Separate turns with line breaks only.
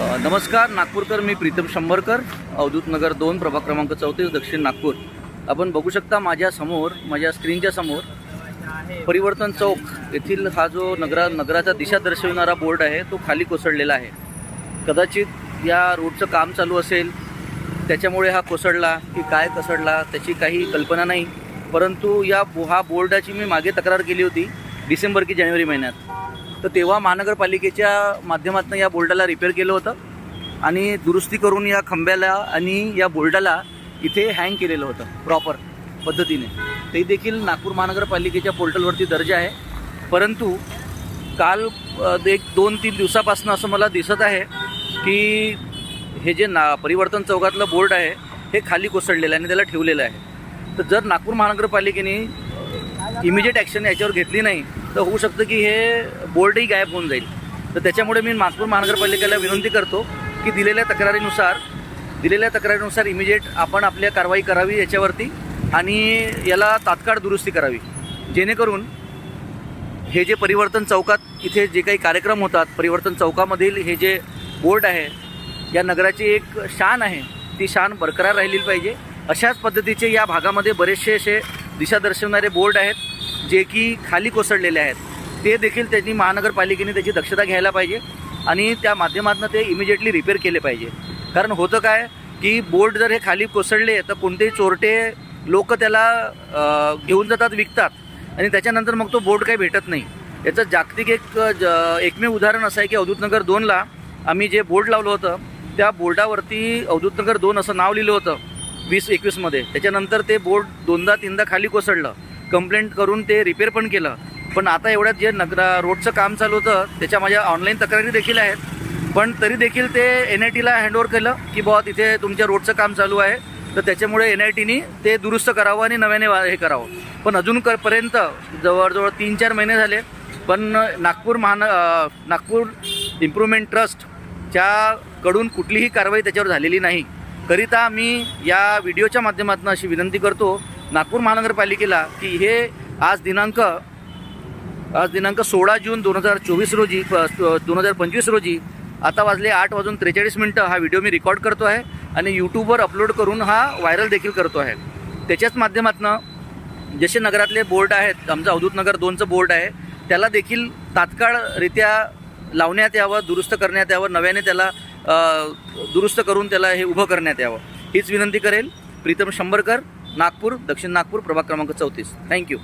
नमस्कार नागपूरकर मी प्रीतम शंभरकर अवधूत नगर दोन प्रभाग क्रमांक चौतीस दक्षिण नागपूर. आपण बघू शकता माझ्यासमोर माझ्या स्क्रीनच्या समोर परिवर्तन चौक येथील हा जो नगरा नगराचा दिशा दर्शविणारा बोर्ड आहे तो खाली कोसळलेला आहे. कदाचित या रोडचं काम चालू असेल त्याच्यामुळे हा कोसळला की काय कोसळला त्याची काही कल्पना नाही. परंतु या हा बोर्डाची मी मागे तक्रार केली होती डिसेंबर की जानेवारी महिन्यात. तर तेव्हा महानगरपालिकेच्या माध्यमातून या बोर्डाला रिपेअर केलं होतं. आणि दुरुस्ती करून या खंब्याला आणि या बोर्डाला इथे हँग केलेलं होतं प्रॉपर पद्धतीने. ते देखील नागपूर महानगरपालिकेच्या पोर्टलवरती दर्ज आहे. परंतु काल एक दोन तीन दिवसापासून असं मला दिसत आहे की हे जे ना परिवर्तन चौकातलं बोर्ड आहे हे खाली कोसळलेलं आहे आणि त्याला ठेवलेलं आहे. तर जर नागपूर महानगरपालिकेने इमिजिएट ॲक्शन याच्यावर घेतली नाही तर होऊ शकतं की हे बोर्डही गायब होऊन जाईल. तर त्याच्यामुळे मी नागपूर महानगरपालिकेला विनंती करतो की दिलेल्या तक्रारीनुसार दिलेल्या तक्रारीनुसार इमिजिएट आपण आपल्या कारवाई करावी याच्यावरती आणि याला तात्काळ दुरुस्ती करावी. जेणेकरून हे जे परिवर्तन चौकात इथे जे काही कार्यक्रम होतात परिवर्तन चौकामधील हे जे बोर्ड आहे या नगराची एक शान आहे. ती शान बरकरार राहिली पाहिजे. अशाच पद्धतीचे या भागामध्ये बरेचसे असे दिशा दर्शवणारे बोर्ड आहेत. जे की खाली कोसळलेले आहेत ते देखील त्यांनी महानगरपालिकेने त्याची दक्षता घ्यायला पाहिजे आणि त्या माध्यमातून ते इमिजिएटली रिपेअर केले पाहिजे. कारण होतं काय की बोर्ड जर हे खाली कोसळले तर कोणतेही चोरटे लोक त्याला घेऊन जातात विकतात आणि त्याच्यानंतर मग तो बोर्ड काही भेटत नाही. याचं जागतिक एक ज एकमेव उदाहरण असं आहे की अवधूतनगर दोनला आम्ही जे बोर्ड लावलं होतं त्या बोर्डावरती अवधूतनगर दोन असं नाव लिहिलं होतं वीस एकवीसमध्ये त्याच्यानंतर ते बोर्ड दोनदा तीनदा खाली कोसळलं. कंप्लेंट करून ते रिपेअर पण केलं. पण आता एवढ्यात जे नगरा रोडचं काम चालू होतं त्याच्या माझ्या ऑनलाईन तक्रारी देखील आहेत. पण तरी देखील ते एन आय टीला हँडओव्हर केलं की बुवा तिथे तुमच्या रोडचं काम चालू आहे. तर त्याच्यामुळे एन आय टीनी ते दुरुस्त करावं आणि नव्याने वा- हे करावं. पण अजून करपर्यंत जवळजवळ तीन चार महिने झाले पण नागपूर महान नागपूर इम्प्रूव्हमेंट ट्रस्टच्या कडून कुठलीही कारवाई त्याच्यावर झालेली नाही. करिता मी या व्हिडिओच्या माध्यमातून अशी विनंती करतो नागपूर महानगरपालिकेला की हे आज दिनांक आज दिनांक सोळा जून दोन हजार चोवीस रोजी दोन हजार पंचवीस रोजी आता वाजले आठ वाजून त्रेचाळीस मिनटं हा व्हिडिओ मी रेकॉर्ड करतो आहे आणि यूट्यूबवर अपलोड करून हा व्हायरल देखील करतो आहे. त्याच्याच माध्यमातून जसे नगरातले बोर्ड आहेत आमचं अवधूतनगर दोनचं बोर्ड आहे त्याला देखील तात्काळरित्या लावण्यात यावं दुरुस्त करण्यात यावं नव्याने त्याला दुरुस्त करून त्याला हे उभं करण्यात यावं. हीच विनंती करेल. प्रीतम शंभरकर नागपूर दक्षिण नागपूर प्रभाग क्रमांक चौतीस. थँक्यू